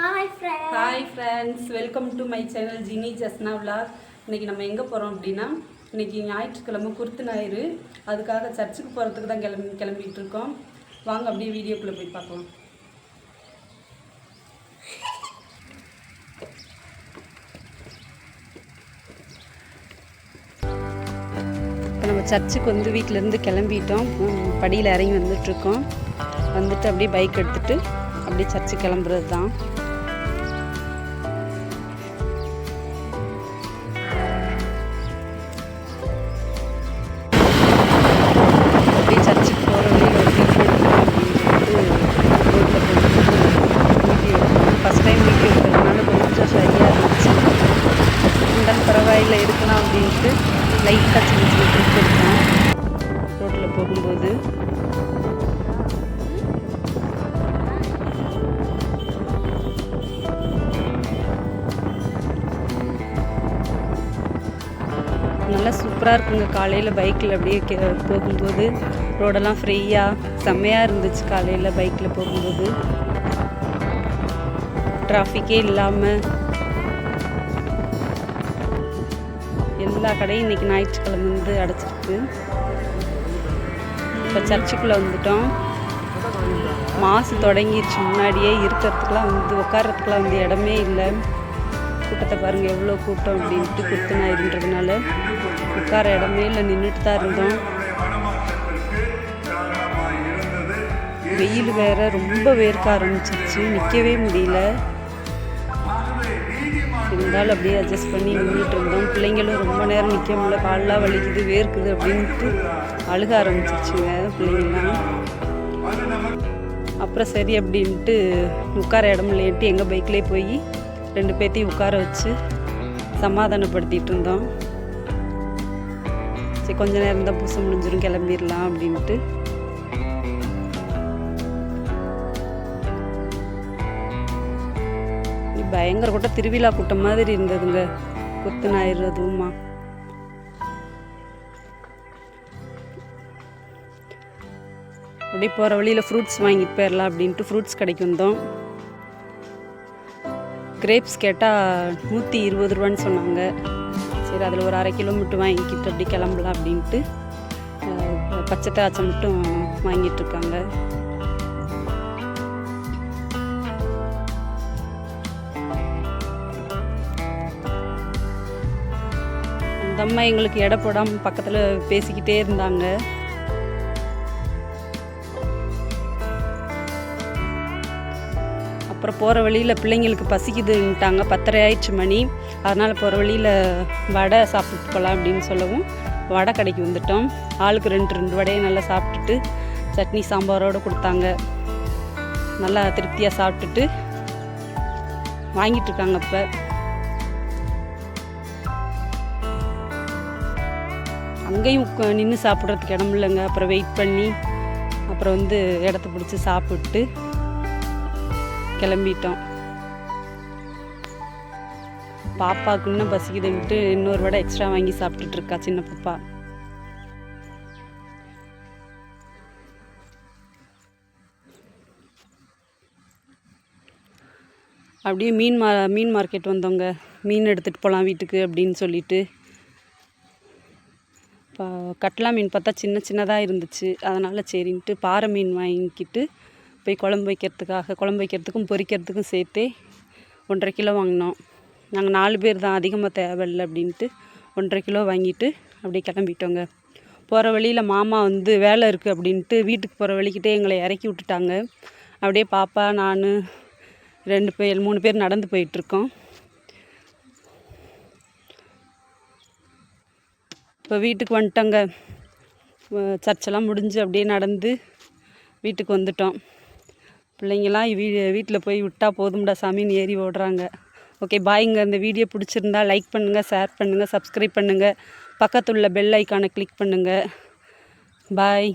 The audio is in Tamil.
Hi friends hi friends welcome to my channel Jini Jasna vlog இன்னைக்கு நம்ம எங்கே போகிறோம் அப்படின்னா இன்னைக்கு ஞாயிற்றுக்கிழமை குருத்து ஞாயிறு. அதுக்காக சர்ச்சுக்கு போகிறதுக்கு தான் கிளம்பி கிளம்பிட்டு இருக்கோம். வாங்க அப்படியே வீடியோக்குள்ளே போய் பார்க்கலாம். இப்போ நம்ம சர்ச்சுக்கு வந்து வீட்டிலேருந்து கிளம்பிட்டோம். படியில் இறங்கி வந்துட்டுருக்கோம் வந்துட்டு அப்படியே பைக் எடுத்துகிட்டு அப்படியே சர்ச்சு கிளம்புறது தான் எடுத்தோம் ரோட்டில் போகும்போது. நல்லா சூப்பராக இருக்குங்க. காலையில் பைக்கில் அப்படியே போகும்போது ரோடெல்லாம் ஃப்ரீயாக செம்மையாக இருந்துச்சு காலையில் பைக்கில் போகும்போது. டிராஃபிக்கே இல்லாமல் எல்லா கடையும் இன்றைக்கி ஞாயிற்றுக்கிழமை வந்து அடைச்சிருக்கு. இப்போ சர்ச்சுக்குள்ளே வந்துட்டோம். மாசு தொடங்கிடுச்சு முன்னாடியே இருக்கிறதுக்குலாம் வந்து உட்காரத்துக்குலாம் வந்து இடமே இல்லை. கூட்டத்தை பாருங்கள் எவ்வளோ கூட்டம் அப்படின்ட்டு குத்து இருன்றதுனால உட்கார இடமே இல்லை நின்றுட்டு தான் இருந்தோம். வெயில் வேற ரொம்ப வேர்க்க ஆரம்பிச்சிருச்சு நிற்கவே முடியல. இருந்தாலும் அப்படியே அட்ஜஸ்ட் பண்ணி நின்றுட்டு இருந்தோம். பிள்ளைங்களும் ரொம்ப நேரம் நிற்க முடியல. காலெலாம் வலிக்குது வேர்க்குது அப்படின்ட்டு அழுக ஆரம்பிச்சிருச்சுங்க பிள்ளைங்கள்லாம். அப்புறம் சரி அப்படின்ட்டு உட்கார இடம் இல்லைன்ட்டு எங்கள் பைக்லேயே போய் ரெண்டு பேர்த்தையும் உட்கார வச்சு சமாதானப்படுத்திட்டு இருந்தோம். சரி கொஞ்ச நேரம் தான் பூசை முடிஞ்சிடும் கிளம்பிடலாம் அப்படின்ட்டு. பயங்கர கூட்டம். திருவிழா கூட்டம் மாதிரி இருந்ததுங்க. குத்து ஞாயிறு அதுவுமா அப்படியே போகிற வழியில் ஃப்ரூட்ஸ் வாங்கிட்டு போயிடலாம் அப்படின்ட்டு ஃப்ரூட்ஸ் கடைக்கு வந்தோம். கிரேப்ஸ் கேட்டால் நூற்றி இருபது ரூபான்னு சொன்னாங்க. சரி அதில் ஒரு அரை கிலோ மட்டும் வாங்கிக்கிட்டு அப்படி கிளம்பலாம் அப்படின்ட்டு பச்சை திராட்சை மட்டும் வாங்கிட்டு இருக்காங்க. அந்த அம்மா எங்களுக்கு எடை போடாமல் பக்கத்தில் பேசிக்கிட்டே இருந்தாங்க. அப்புறம் போகிற வழியில் பிள்ளைங்களுக்கு பசிக்குதுன்ட்டாங்க. பத்தரை ஆயிடுச்சு மணி. அதனால் போகிற வழியில் வடை சாப்பிட்டு போகலாம் அப்படின்னு சொல்லவும் வடை கடைக்கு வந்துட்டோம். ஆளுக்கு ரெண்டு ரெண்டு வடையை நல்லா சாப்பிட்டுட்டு சட்னி சாம்பாரோடு கொடுத்தாங்க. நல்லா திருப்தியாக சாப்பிட்டுட்டு வாங்கிட்டுருக்காங்க இப்போ அங்கேயும் நின்று சாப்பிட்றதுக்கு இடம் இல்லைங்க. அப்புறம் வெயிட் பண்ணி அப்புறம் வந்து இடத்த பிடிச்சி சாப்பிட்டு கிளம்பிட்டோம். பாப்பாவுக்கு இன்னும் பசிக்குதுன்ட்டு இன்னொரு வடை எக்ஸ்ட்ரா வாங்கி சாப்பிட்டுட்டு இருக்கா சின்ன பாப்பா. அப்படியே மீன் மா மீன் மார்க்கெட் வந்தோங்க. மீன் எடுத்துகிட்டு போகலாம் வீட்டுக்கு அப்படின்னு சொல்லிட்டு. கட்லா மீன் பார்த்தா சின்ன சின்னதாக இருந்துச்சு. அதனால் சரின்ட்டு பாறை மீன் வாங்கிக்கிட்டு போய் குழம்பு வைக்கிறதுக்காக குழம்பு வைக்கிறதுக்கும் பொரிக்கிறதுக்கும் சேர்த்தே ஒன்றரை கிலோ வாங்கினோம். நாங்கள் நாலு பேர் தான் அதிகமாக தேவையில்லை அப்படின்ட்டு ஒன்றரை கிலோ வாங்கிட்டு அப்படியே கிளம்பிட்டோங்க. போகிற வழியில் மாமா வந்து வேலை இருக்குது அப்படின்ட்டு வீட்டுக்கு போகிற வழிக்கிட்டே எங்களை இறக்கி விட்டுட்டாங்க. அப்படியே பாப்பா நான் ரெண்டு பேர் மூணு பேர் நடந்து போயிட்டுருக்கோம் இப்போ வீட்டுக்கு வந்துட்டோங்க. சர்ச்செல்லாம் முடிஞ்சு அப்படியே நடந்து வீட்டுக்கு வந்துட்டோம். பிள்ளைங்களாம் வீ வீட்டில் போய் விட்டால் போதும்டா சாமின்னு ஏறி ஓடுறாங்க. ஓகே பாய்ங்க. இந்த வீடியோ பிடிச்சிருந்தா லைக் பண்ணுங்கள் ஷேர் பண்ணுங்கள் சப்ஸ்கிரைப் பண்ணுங்கள் பக்கத்துள்ள பெல் ஐக்கானை கிளிக் பண்ணுங்கள் பாய்